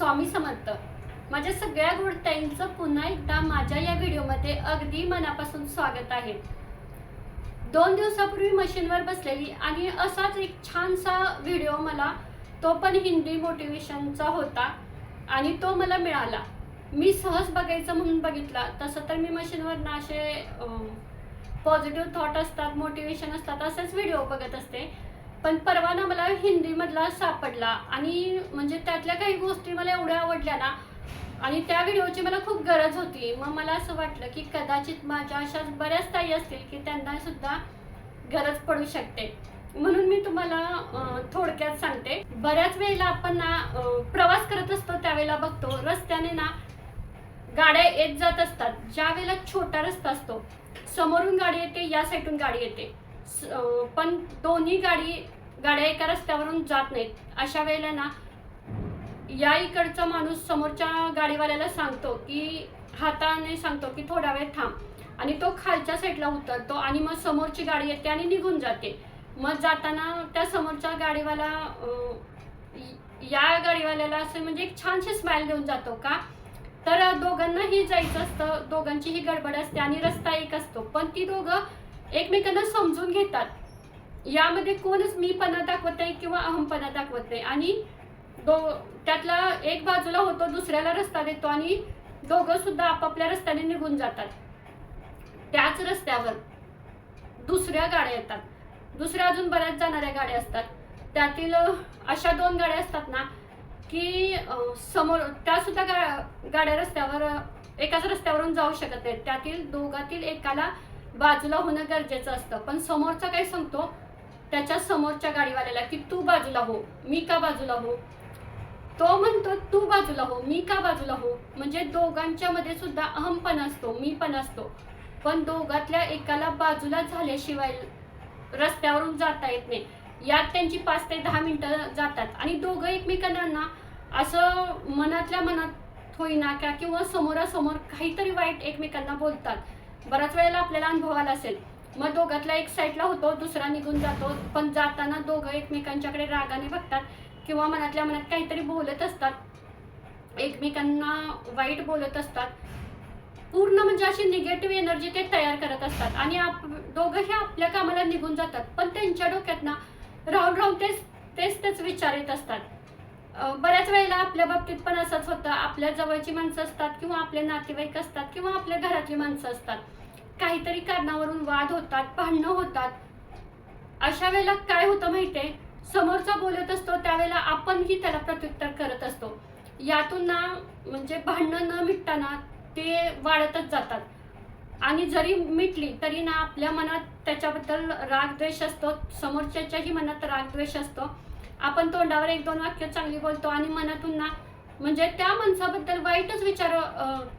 स्वामी समर्थ. माझ्या सगळ्या गोडताईंचं पुन्हा एकदा माझ्या या व्हिडिओमध्ये अगदी मनापासून स्वागत आहे. दोन दिवसापूर्वी मशीनवर बसलेली आणि असाच एक छानसा व्हिडिओ मला तो पण हिंदी मोटिवेशनचा होता आणि तो मला मिळाला. मी सहज बघायचं म्हणून बघितला तसं तर मी मशीनवर ना असे पॉझिटिव्ह थॉट असतात मोटिवेशन असतात असेच व्हिडिओ बघत असते. पण परवाना मला हिंदीमधला सापडला आणि म्हणजे त्यातल्या काही गोष्टी मला एवढ्या आवडल्या ना आणि त्या व्हिडिओची मला खूप गरज होती. मग मला असं वाटलं की कदाचित माझ्या अशाच बऱ्याच ताई असतील की त्यांना सुद्धा गरज पडू शकते. म्हणून मी तुम्हाला थोडक्यात सांगते. बऱ्याच वेळेला आपण ना प्रवास करत असतो त्यावेळेला बघतो रस्त्याने ना गाड्या येत जात असतात. ज्या वेळेला छोटा रस्ता असतो समोरून गाडी येते या साईडून गाडी येते. पण दोन्ही गाडी गाड्या एका रस्त्यावरून जात नाहीत. अशा वेळेला ना या इकडचा माणूस समोरच्या गाडीवाल्याला सांगतो की हाताने सांगतो की थोडा वेळ थांब. आणि तो खालच्या साईडला उतरतो आणि मग समोरची गाडी येते आणि निघून जाते. मग जाताना त्या समोरच्या गाडीवाला या गाडीवाल्याला असं म्हणजे एक छानशी स्माईल देऊन जातो का? तर दोघांनाही जायचं असतं. दोघांचीही गडबड असते आणि रस्ता एक असतो. पण ती दोघं एकमेकांना समजून घेतात. यामध्ये कोणच मीपणा दाखवत नाही किंवा अहमपणा दाखवत नाही. आणि दो त्यातला एक बाजूला होतो दुसऱ्याला रस्ता देतो आणि दोघं सुद्धा आपापल्या रस्त्याने निघून जातात. त्याच रस्त्यावर दुसऱ्या गाड्या येतात. दुसऱ्या अजून बऱ्याच जाणाऱ्या गाड्या असतात. त्यातील अशा दोन गाड्या असतात ना की समोर त्या सुद्धा गा गाड्या रस्त्यावर एकाच रस्त्यावरून जाऊ शकत नाहीत. त्यातील दोघातील एकाला बाजूला होणं गरजेचं असतं. पण समोरचा काय सांगतो? त्याच्या समोरच्या गाडीवाल्याला की तू बाजूला हो मी का बाजूला हो? तो म्हणतो तू बाजूला हो मी का बाजूला हो? म्हणजे दोघांच्या मध्ये सुद्धा अहमपण असतो मी पण असतो. पण दोघातल्या एकाला बाजूला झाल्याशिवाय रस्त्यावरून जाता येत नाही. यात त्यांची पाच ते दहा मिनिटं जातात. आणि दोघं एकमेकांना असं मनातल्या मनात होईना का किंवा समोरासमोर काहीतरी वाईट एकमेकांना बोलतात. बऱ्याच वेळेला आपल्याला अनुभव आला असेल. मग दोघातला एक साईडला होतो दुसरा निघून जातो. पण जाताना दोघं एकमेकांच्याकडे रागाने बघतात किंवा मनातल्या मनात काहीतरी बोलत असतात. एकमेकांना वाईट बोलत असतात. पूर्ण म्हणजे अशी निगेटिव्ह एनर्जी ते तयार करत असतात. आणि आप दोघंही आपल्या कामाला निघून जातात. पण त्यांच्या डोक्यात ना राहून राहून तेच तेच तेच विचार येत असतात. बऱ्याच वेळेला आपल्या बाबतीत पण असंच होतं. आपल्या जवळची माणसं असतात किंवा आपले नातेवाईक असतात किंवा आपल्या घरातली माणसं असतात. काहीतरी कारणावरून वाद होतात भांडणं होतात. अशा वेळेला काय होतं माहितीये? समोरचा बोलत असतो त्यावेळेला आपणही त्याला प्रत्युत्तर करत असतो. यातून ना म्हणजे भांडणं न मिटताना ते वाढतच जातात. आणि जरी मिटली तरी ना आपल्या मनात त्याच्याबद्दल राग द्वेष असतो. समोरच्याच्याही मनात राग द्वेष असतो. आपण तोंडावर एक दोन वाक्य चांगली बोलतो आणि मनातून ना म्हणजे त्या माणसाबद्दल वाईटच विचार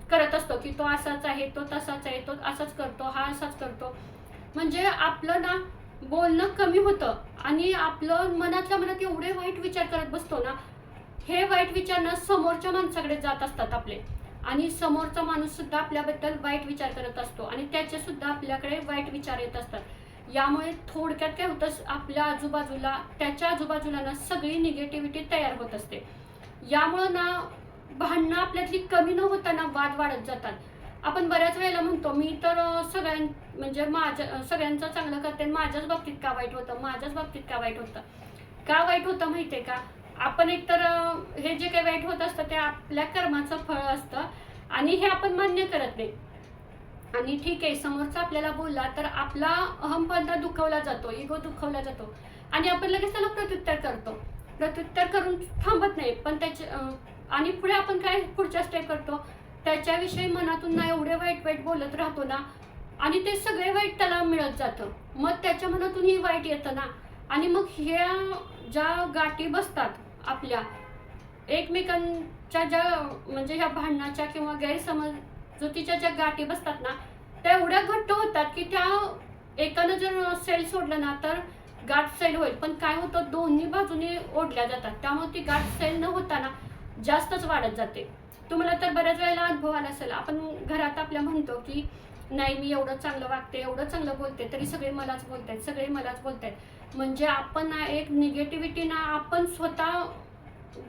करत असतो की तो असाच आहे तो तसाच आहे तो असाच करतो हा असाच करतो. म्हणजे आपलं ना बोलणं कमी होतं आणि आपलं मनातल्या मनात एवढे वाईट विचार करत बसतो ना हे वाईट विचार ना समोरच्या माणसाकडे जात असतात आपले. आणि समोरचा माणूस सुद्धा आपल्याबद्दल वाईट विचार करत असतो आणि त्याचे सुद्धा आपल्याकडे वाईट विचार येत असतात. यामुळे थोडक्यात काय होतं आपल्या आजूबाजूला त्याच्या आजूबाजूला ना सगळी निगेटिव्हिटी तयार होत असते. यामुळं ना भांडणं आपल्यातली कमी न होताना वाद वाढत जातात. आपण बऱ्याच वेळेला म्हणतो मी तर सगळ्यां म्हणजे माझ्या सगळ्यांचं चांगलं करते माझ्याच बाबतीत का वाईट होतं? माझ्याच बाबतीत का वाईट होतं? का वाईट होतं माहिती आहे का? आपण एकतर हे जे काही वाईट होत असतं ते आपल्या कर्माचं फळ असतं आणि हे आपण मान्य करत नाही. आणि ठीक आहे समोरचा आपल्याला बोलला तर आपला अहमपणा दुखवला जातो इगो दुखवला जातो. आणि आपण लगेच त्याला प्रत्युत्तर करतो. प्रत्युत्तर करून थांबत नाही पण त्याच्या आणि पुढे आपण काय पुढच्या स्टेप करतो? त्याच्याविषयी मनातून ना एवढे वाईट वाईट बोलत राहतो ना आणि ते सगळे वाईट त्याला मिळत जातं. मग त्याच्या मनातूनही वाईट येतं ना. आणि मग ह्या ज्या गाठी बसतात आपल्या एकमेकांच्या ज्या म्हणजे ह्या भांडणाच्या किंवा चुकीच्या ज्या गाठी बसतात ना त्या एवढ्या घट्ट होतात की त्या एकानं जर सेल सोडलं ना तर गाठ सेल होईल. पण काय होतं दोन्ही बाजूने ओढल्या जातात. त्यामुळे ती गाठ सेल न होताना जास्तच वाढत जाते. तुम्हाला तर बऱ्याच वेळेला अनुभव आला असेल. आपण घरात आपल्या म्हणतो की नाही मी एवढं चांगलं वागते एवढं चांगलं बोलते तरी सगळे मलाच बोलतायत सगळे मलाच बोलतायत. म्हणजे आपण ना एक निगेटिव्हिटी ना आपण स्वतः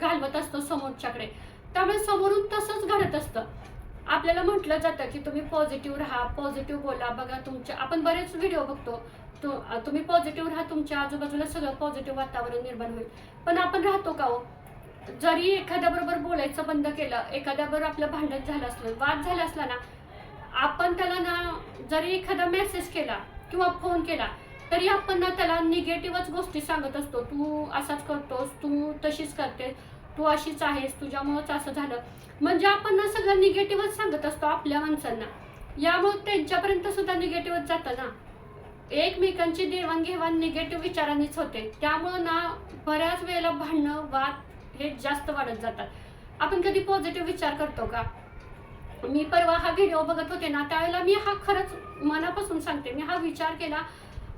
घालवत असतो समोरच्याकडे. त्यामुळे समोरून तसंच घडत असतं. आपल्याला म्हटलं जातं की तुम्ही पॉझिटिव्ह राहा पॉझिटिव्ह बोला बघा तुमच्या आपण बरेच व्हिडिओ बघतो. तो तुम्ही पॉझिटिव्ह राहा तुमच्या आजूबाजूला सगळं पॉझिटिव्ह वातावरण निर्माण होईल. पण आपण राहतो का हो? जरी एखाद्याबरोबर बोलायचं बंद केलं एखाद्याबरोबर आपलं भांडण झालं असलं वाद झाला असला ना आपण त्याला ना जरी एखादा मेसेज केला किंवा फोन केला तरी आपण ना त्याला निगेटिव्हच गोष्टी सांगत असतो. तू असाच करतोस तू तशीच करतेस तू अशीच आहेस तुझ्यामुळंच असं झालं. म्हणजे आपण ना सगळं निगेटिव्हच सांगत असतो आपल्या माणसांना. यामुळे त्यांच्यापर्यंत सुद्धा निगेटिव्हच जातं ना. एकमेकांची देवाणघेवाण निगेटिव्ह विचारांनीच होते. त्यामुळं ना बऱ्याच वेळेला भांडणं वाद हे जास्त वाढत जातात. आपण कधी पॉझिटिव्ह विचार करतो का? मी परवा हा व्हिडिओ बघत होते ना त्यावेळेला मी हा खरंच मनापासून सांगते. मी हा विचार केला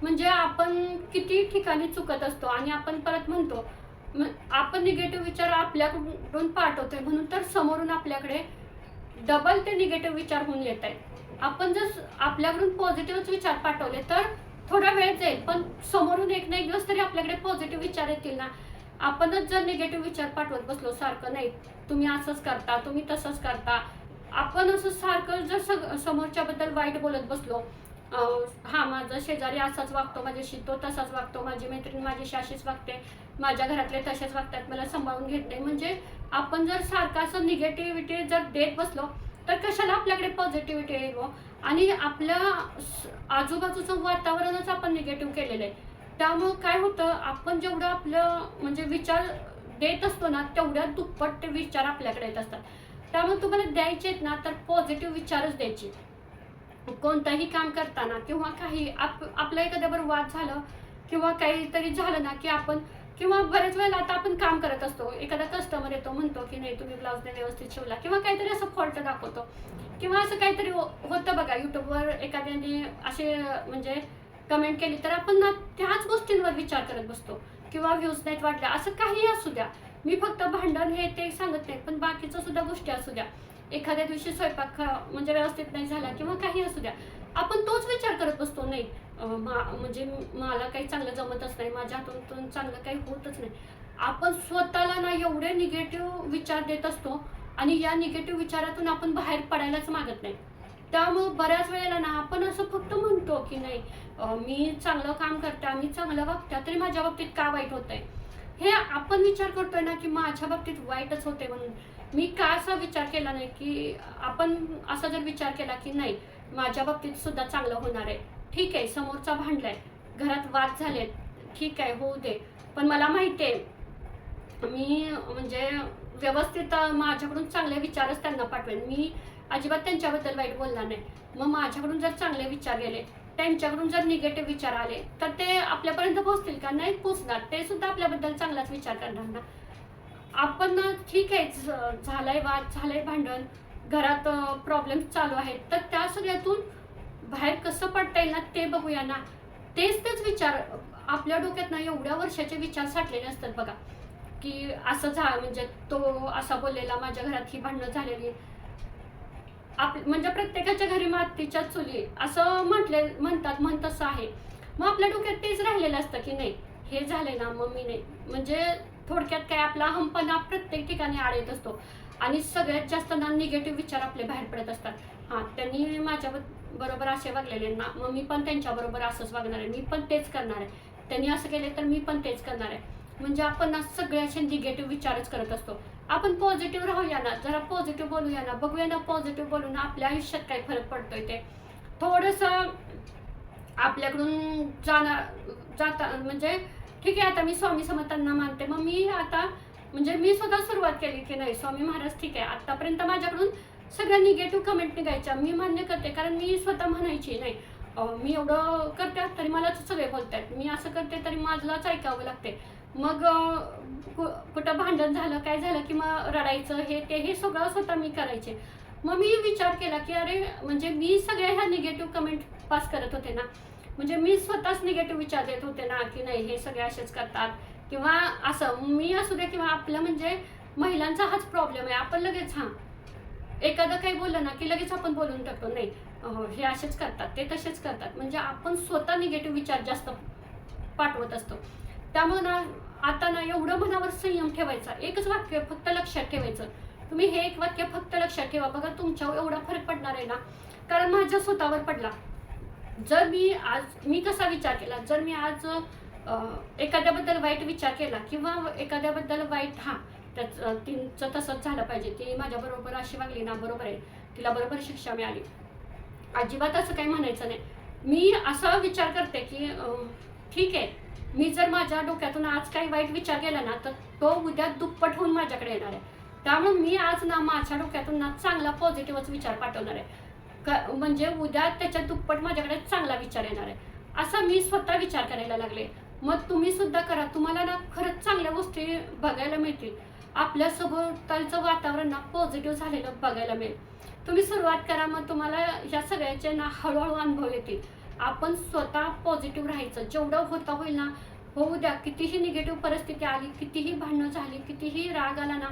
म्हणजे आपण किती ठिकाणी चुकत असतो आणि आपण परत म्हणतो आपण निगेटिव्ह विचार आपल्याकडून पाठवतोय म्हणून तर समोरून आपल्याकडे डबल ते निगेटिव्ह विचार होऊन येत आहेत आपण जर आपल्याकडून पॉझिटिव्हच विचार पाठवले तर थोडा वेळ जाईल पण समोरून एक ना एक दिवस तरी आपल्याकडे पॉझिटिव्ह विचार येतील ना. आपणच जर निगेटिव्ह विचार पाठवत बसलो सारखं नाही तुम्ही असंच करता तुम्ही तसंच करता. आपण असं सारखं जर सग समोरच्याबद्दल वाईट बोलत बसलो हा माझा शेजारी असाच वागतो माझ्याशी तो तसाच वागतो माझी मैत्रीण माझ्याशी अशीच वागते माझ्या घरातले तसेच वागतात मला सांभाळून घेत नाही. म्हणजे आपण जर सारखं असं निगेटिव्हिटी जर देत बसलो तर कशाला आपल्याकडे पॉझिटिव्हिटी येईल आणि आपल्या आजूबाजूचं वातावरणच आपण निगेटिव्ह केलेलं आहे. त्यामुळं काय होतं आपण जेवढं आपलं म्हणजे विचार देत असतो ना तेवढ्या दुप्पट ते विचार आपल्याकडे येत असतात. त्यामुळे तुम्हाला द्यायचे आहेत ना तर पॉझिटिव्ह विचारच द्यायचे. कोणतंही काम करताना किंवा काही आप आपलं एखाद्याबरोबर वाद झालं किंवा काहीतरी झालं ना की आपण किंवा बऱ्याच वेळेला आता आपण काम करत असतो. एखादा कस्टमर येतो म्हणतो की नाही तुम्ही ब्लाऊज नाही व्यवस्थित शिवला. किंवा काहीतरी असं फॉल्ट दाखवतो. किंवा असं काहीतरी हो- होतं बघा युट्यूबवर एखाद्याने असे म्हणजे कमेंट केली तर आपण ना त्याच गोष्टींवर विचार करत बसतो. किंवा व्ह्यूज नाहीत वाटल्या असं काही असू द्या. मी फक्त भांडण हे ते सांगत नाही पण बाकीचं सुद्धा गोष्टी असू द्या. एखाद्या दिवशी स्वयंपाक म्हणजे व्यवस्थित नाही झाला किंवा काही असू द्या आपण तोच विचार करत बसतो नाही मा- म्हणजे मला काही चांगलं जमतच नाही माझ्या हातून चांगलं काही होतच नाही. आपण स्वतःला ना एवढे निगेटिव्ह विचार देत असतो आणि या निगेटिव्ह विचारातून आपण बाहेर पडायलाच मागत नाही. त्यामुळं बऱ्याच वेळेला ना आपण असं फक्त म्हणतो की नाही मी चांगलं काम करते मी चांगलं बघते तरी माझ्या बाबतीत का वाईट होत आहे हे आपण विचार करतोय ना की माझ्या बाबतीत वाईटच होते म्हणून. मी का असा विचार केला नाही की आपण असा जर विचार केला की नाही माझ्या बाबतीत सुद्धा चांगलं होणार आहे. ठीक आहे समोरचा भांडलाय घरात वाद झाले ठीक आहे होऊ दे. पण मला माहिती आहे मी म्हणजे व्यवस्थित माझ्याकडून चांगले विचारच त्यांना पाठवेन. मी अजिबात त्यांच्याबद्दल वाईट बोलणार नाही. मग माझ्याकडून जर चांगले विचार गेले त्यांच्याकडून जर निगेटिव्ह विचार आले तर ते आपल्यापर्यंत पोहोचतील का? नाही पोचणार ते सुद्धा आपल्याबद्दल चांगलाच विचार करणार ना. आपण ठीक आहे झ- झालंय वाद झालंय भांडण घरात प्रॉब्लेम चालू आहेत. तर त्या सगळ्यातून बाहेर कसं पडता येईल ना ते बघूया ना. तेच तेच विचार आपल्या डोक्यात ना एवढ्या वर्षाचे विचार साठलेले असतात बघा. की असं झा म्हणजे तो असा बोललेला माझ्या घरात ही भांडणं झालेली. आप म्हणजे प्रत्येकाच्या घरी मातीच्या चुली. असं म्हटले म्हणतात म्हण तसं आहे. मग आपल्या डोक्यात तेच राहिलेलं असतं की नाही हे झाले ना मग मी नाही. म्हणजे थोडक्यात काय आपला हमपणा प्रत्येक ठिकाणी आड येत असतो. आणि सगळ्यात जास्त ना निगेटिव्ह विचार आपले बाहेर पडत असतात. हां त्यांनी माझ्या बरोबर असे वागलेले ना. मग मी पण त्यांच्याबरोबर असंच वागणार आहे. मी पण तेच करणार आहे. त्यांनी असं केले तर मी पण तेच करणार आहे. म्हणजे आपण ना सगळे असे निगेटिव्ह विचारच करत असतो. आपण पॉझिटिव्ह राहूया ना. जरा पॉझिटिव्ह बोलूया ना. बघूया ना पॉझिटिव्ह बोलून आपल्या आयुष्यात काय फरक पडतोय ते. थोडंसं आपल्याकडून जाणार जाता म्हणजे ठीक आहे आता मी स्वामी समर्थांना मानते. मग मी आता म्हणजे मी स्वतः सुरुवात केली की नाही स्वामी महाराज ठीक आहे. आतापर्यंत माझ्याकडून सगळ्या निगेटिव्ह कमेंट निघायच्या. मी मान्य करते कारण मी स्वतः म्हणायची नाही. मी एवढं करते तरी मलाच सगळे बोलतात मी असं करते तरी माझलाच ऐकावं लागते. मग कु- कुठं भांडण झालं काय झालं की मग रडायचं हे ते हे सगळं स्वतः मी करायचे. मग मी विचार केला की अरे म्हणजे मी सगळ्या ह्या निगेटिव्ह कमेंट पास करत होते ना. म्हणजे मी स्वतःच निगेटिव्ह विचार देत होते ना की नाही हे सगळे असेच करतात. किंवा असं मी असू दे किंवा आपलं म्हणजे महिलांचा हाच प्रॉब्लेम आहे. आपण लगेच हां. एखादं काही बोललं ना की लगेच आपण बोलून टाकतो नाही हे असेच करतात ते तसेच करतात. म्हणजे आपण स्वतः निगेटिव्ह विचार जास्त पाठवत असतो. त्यामुळे ना आता ना एवढं मनावर संयम ठेवायचा. एकच वाक्य फक्त लक्षात ठेवायचं. तुम्ही हे एक वाक्य फक्त लक्षात ठेवा. बघा तुमच्यावर एवढा फरक पडणार आहे ना. कारण माझ्या स्वतःवर पडला. जर मी आज मी कसा विचार केला? जर मी आज एखाद्याबद्दल वाईट विचार केला किंवा एखाद्याबद्दल वाईट हा त्याच तिचं तसंच झालं पाहिजे ती माझ्याबरोबर अशी वागली ना बरोबर आहे तिला बरोबर शिक्षा मिळाली. अजिबात असं काही म्हणायचं नाही. मी असा विचार करते की ठीक आहे मी जर माझ्या डोक्यातून आज काही वाईट विचार केला ना तर तो उद्या दुप्पट होऊन माझ्याकडे येणार आहे. त्यामुळे मी आज ना माझ्या डोक्यातून ना चांगला पॉझिटिव्हच विचार पाठवणार आहे. म्हणजे उद्या त्याच्या दुप्पट माझ्याकडे चांगला विचार येणार आहे. असा मी स्वतः विचार करायला लागले. मग तुम्ही सुद्धा करा. तुम्हाला ना खरंच चांगल्या गोष्टी बघायला मिळतील. आपल्या सभोवतालचं वातावरण ना पॉझिटिव्ह झालेलं बघायला मिळेल. तुम्ही सुरुवात करा. मग तुम्हाला या सगळ्याचे ना हळूहळू अनुभव येतील. आपण स्वतः पॉझिटिव्ह राहायचं. जेवढं होता होईल ना होऊ द्या कितीही निगेटिव्ह परिस्थिती आली कितीही भांडणं झाली कितीही राग आला ना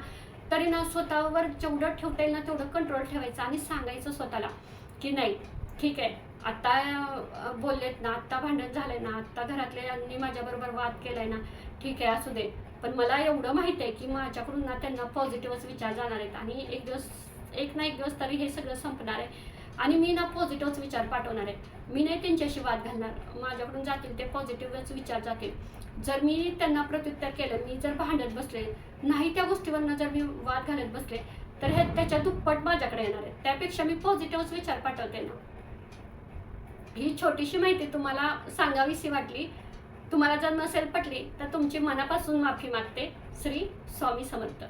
तरी ना स्वतःवर जेवढं ठेवता येईल ना तेवढं कंट्रोल ठेवायचं आणि सांगायचं स्वतःला. की नाही ठीक आहे. आत्ता बोललेत ना आत्ता भांडण झालंय ना आत्ता घरातल्यांनी माझ्याबरोबर वाद केलाय ना ठीक आहे असू दे. पण मला एवढं माहिती आहे की माझ्याकडून ना त्यांना पॉझिटिव्हच विचार जाणार आहेत. आणि एक दिवस एक ना एक दिवस तरी हे सगळं संपणार आहे. आणि मी ना पॉझिटिव्हच विचार पाठवणार आहे. मी नाही त्यांच्याशी वाद घालणार. माझ्याकडून जातील ते पॉझिटिव्हच विचार जातील. जर मी त्यांना प्रत्युत्तर केलं मी जर भांडत बसले नाही त्या गोष्टीवरनं जर मी वाद घालत बसले तर हे त्याच्या दुप्पट माझ्याकडे येणार आहे त्यापेक्षा मी पॉझिटिव्ह विचार पाठवते ना. ही छोटीशी माहिती तुम्हाला सांगावीशी वाटली तुम्हाला जर नसेल पटली तर तुमची मनापासून माफी मागते श्री स्वामी समर्थ.